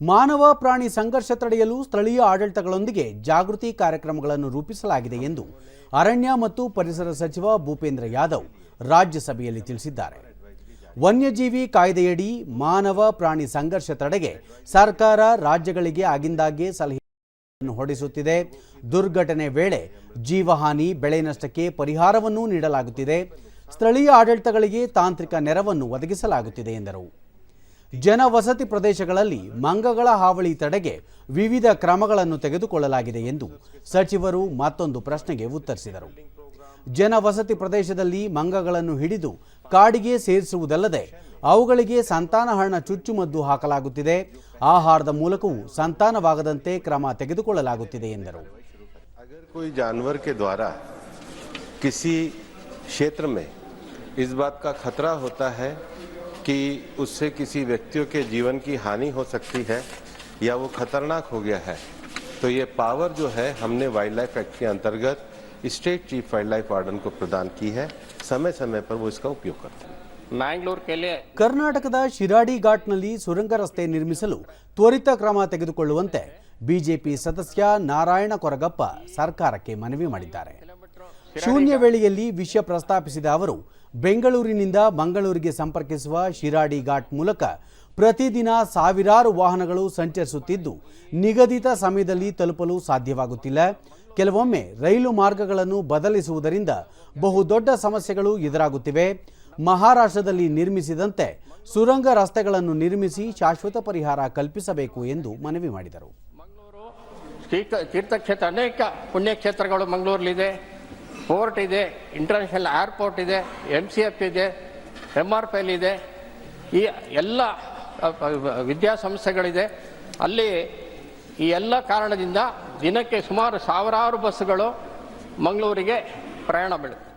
ಮಾನವ ಪ್ರಾಣಿ ಸಂಘರ್ಷ ತಡೆಯಲು ಸ್ಥಳೀಯ ಆಡಳಿತಗಳೊಂದಿಗೆ ಜಾಗೃತಿ ಕಾರ್ಯಕ್ರಮಗಳನ್ನು ರೂಪಿಸಲಾಗಿದೆ ಎಂದು ಅರಣ್ಯ ಮತ್ತು ಪರಿಸರ ಸಚಿವ ಭೂಪೇಂದ್ರ ಯಾದವ್ ರಾಜ್ಯಸಭೆಯಲ್ಲಿ ತಿಳಿಸಿದ್ದಾರೆ. ವನ್ಯಜೀವಿ ಕಾಯ್ದೆಯಡಿ ಮಾನವ ಪ್ರಾಣಿ ಸಂಘರ್ಷ ತಡೆಗೆ ಸರ್ಕಾರ ರಾಜ್ಯಗಳಿಗೆ ಆಗಿಂದಾಗ್ಗೆ ಸಲಹೆ ಹೊರಡಿಸುತ್ತಿದೆ. ದುರ್ಘಟನೆ ವೇಳೆ ಜೀವಹಾನಿ, ಬೆಳೆ ನಷ್ಟಕ್ಕೆ ಪರಿಹಾರವನ್ನೂ ನೀಡಲಾಗುತ್ತಿದೆ. ಸ್ಥಳೀಯ ಆಡಳಿತಗಳಿಗೆ ತಾಂತ್ರಿಕ ನೆರವನ್ನು ಒದಗಿಸಲಾಗುತ್ತಿದೆ ಎಂದರು. ಜನವಸತಿ ಪ್ರದೇಶಗಳಲ್ಲಿ ಮಂಗಗಳ ಹಾವಳಿ ತಡೆಗೆ ವಿವಿಧ ಕ್ರಮಗಳನ್ನು ತೆಗೆದುಕೊಳ್ಳಲಾಗಿದೆ ಎಂದು ಸಚಿವರು ಮತ್ತೊಂದು ಪ್ರಶ್ನೆಗೆ ಉತ್ತರಿಸಿದರು. ಜನವಸತಿ ಪ್ರದೇಶದಲ್ಲಿ ಮಂಗಗಳನ್ನು ಹಿಡಿದು ಕಾಡಿಗೆ ಸೇರಿಸುವುದಲ್ಲದೆ ಅವುಗಳಿಗೆ ಸಂತಾನಹರಣ ಚುಚ್ಚುಮದ್ದು ಹಾಕಲಾಗುತ್ತಿದೆ. ಆಹಾರದ ಮೂಲಕವೂ ಸಂತಾನವಾಗದಂತೆ ಕ್ರಮ ತೆಗೆದುಕೊಳ್ಳಲಾಗುತ್ತಿದೆ ಎಂದರು. ಕ್ಷೇತ್ರ के द्वारा किसी क्षेत्र में इस बात का खतरा होता है कि उससे किसी व्यक्तियों के जीवन की हानि हो सकती है या वो खतरनाक हो गया है तो ये पावर जो है हमने वाइल्ड लाइफ एक्ट के अंतर्गत state chief wildlife warden को प्रदान की है समय समय पर वो इसका उपयोग करते हैं ಮ್ಯಾಂಗ್ಳೂರ್ ಕೆಲೆ ಕರ್ನಾಟಕದ ಶಿರಾಡಿ ಘಾಟ್ನಲ್ಲಿ ಸುರಂಗ ರಸ್ತೆ ನಿರ್ಮಿಸಲು ತ್ವರಿತ ಕ್ರಮ ತೆಗೆದುಕೊಳ್ಳುವಂತೆ ಬಿಜೆಪಿ ಸದಸ್ಯ ನಾರಾಯಣ ಕೊರಗಪ್ಪ ಸರ್ಕಾರಕ್ಕೆ ಮನವಿ ಮಾಡಿದ್ದಾರೆ. ಶೂನ್ಯ ವೇಳೆಯಲ್ಲಿ ವಿಷಯ ಪ್ರಸ್ತಾಪಿಸಿದ ಅವರು ಬೆಂಗಳೂರಿನಿಂದ ಮಂಗಳೂರಿಗೆ ಸಂಪರ್ಕಿಸುವ ಶಿರಾಡಿ ಘಾಟ್ ಮೂಲಕ ಪ್ರತಿದಿನ ಸಾವಿರಾರು ವಾಹನಗಳು ಸಂಚರಿಸುತ್ತಿದ್ದು ನಿಗದಿತ ಸಮಯದಲ್ಲಿ ತಲುಪಲು ಸಾಧ್ಯವಾಗುತ್ತಿಲ್ಲ. ಕೆಲವೊಮ್ಮೆ ರೈಲು ಮಾರ್ಗಗಳನ್ನು ಬದಲಿಸುವುದರಿಂದ ಬಹುದೊಡ್ಡ ಸಮಸ್ಯೆಗಳು ಎದುರಾಗುತ್ತಿವೆ. ಮಹಾರಾಷ್ಟ್ರದಲ್ಲಿ ನಿರ್ಮಿಸಿದಂತೆ ಸುರಂಗ ರಸ್ತೆಗಳನ್ನು ನಿರ್ಮಿಸಿ ಶಾಶ್ವತ ಪರಿಹಾರ ಕಲ್ಪಿಸಬೇಕು ಎಂದು ಮನವಿ ಮಾಡಿದರು. ತೀರ್ಥ, ತೀರ್ಥಕ್ಷೇತ್ರ, ಅನೇಕ ಪುಣ್ಯಕ್ಷೇತ್ರಗಳು ಮಂಗಳೂರಲ್ಲಿದೆ ಪೋರ್ಟ್ ಇದೆ ಇಂಟರ್ನ್ಯಾಷನಲ್ ಏರ್ಪೋರ್ಟ್ ಇದೆ ಎಂ ಸಿ ಎಫ್ ಇದೆ ಎಂ ಆರ್ ಪಿ ಎಲ್ ಇದೆ. ಈ ಎಲ್ಲ ವಿದ್ಯಾಸಂಸ್ಥೆಗಳಿದೆ. ಅಲ್ಲಿ ಈ ಎಲ್ಲ ಕಾರಣದಿಂದ ದಿನಕ್ಕೆ ಸುಮಾರು ಸಾವಿರಾರು ಬಸ್ಸುಗಳು ಮಂಗಳೂರಿಗೆ ಪ್ರಯಾಣ ಬೀಳುತ್ತೆ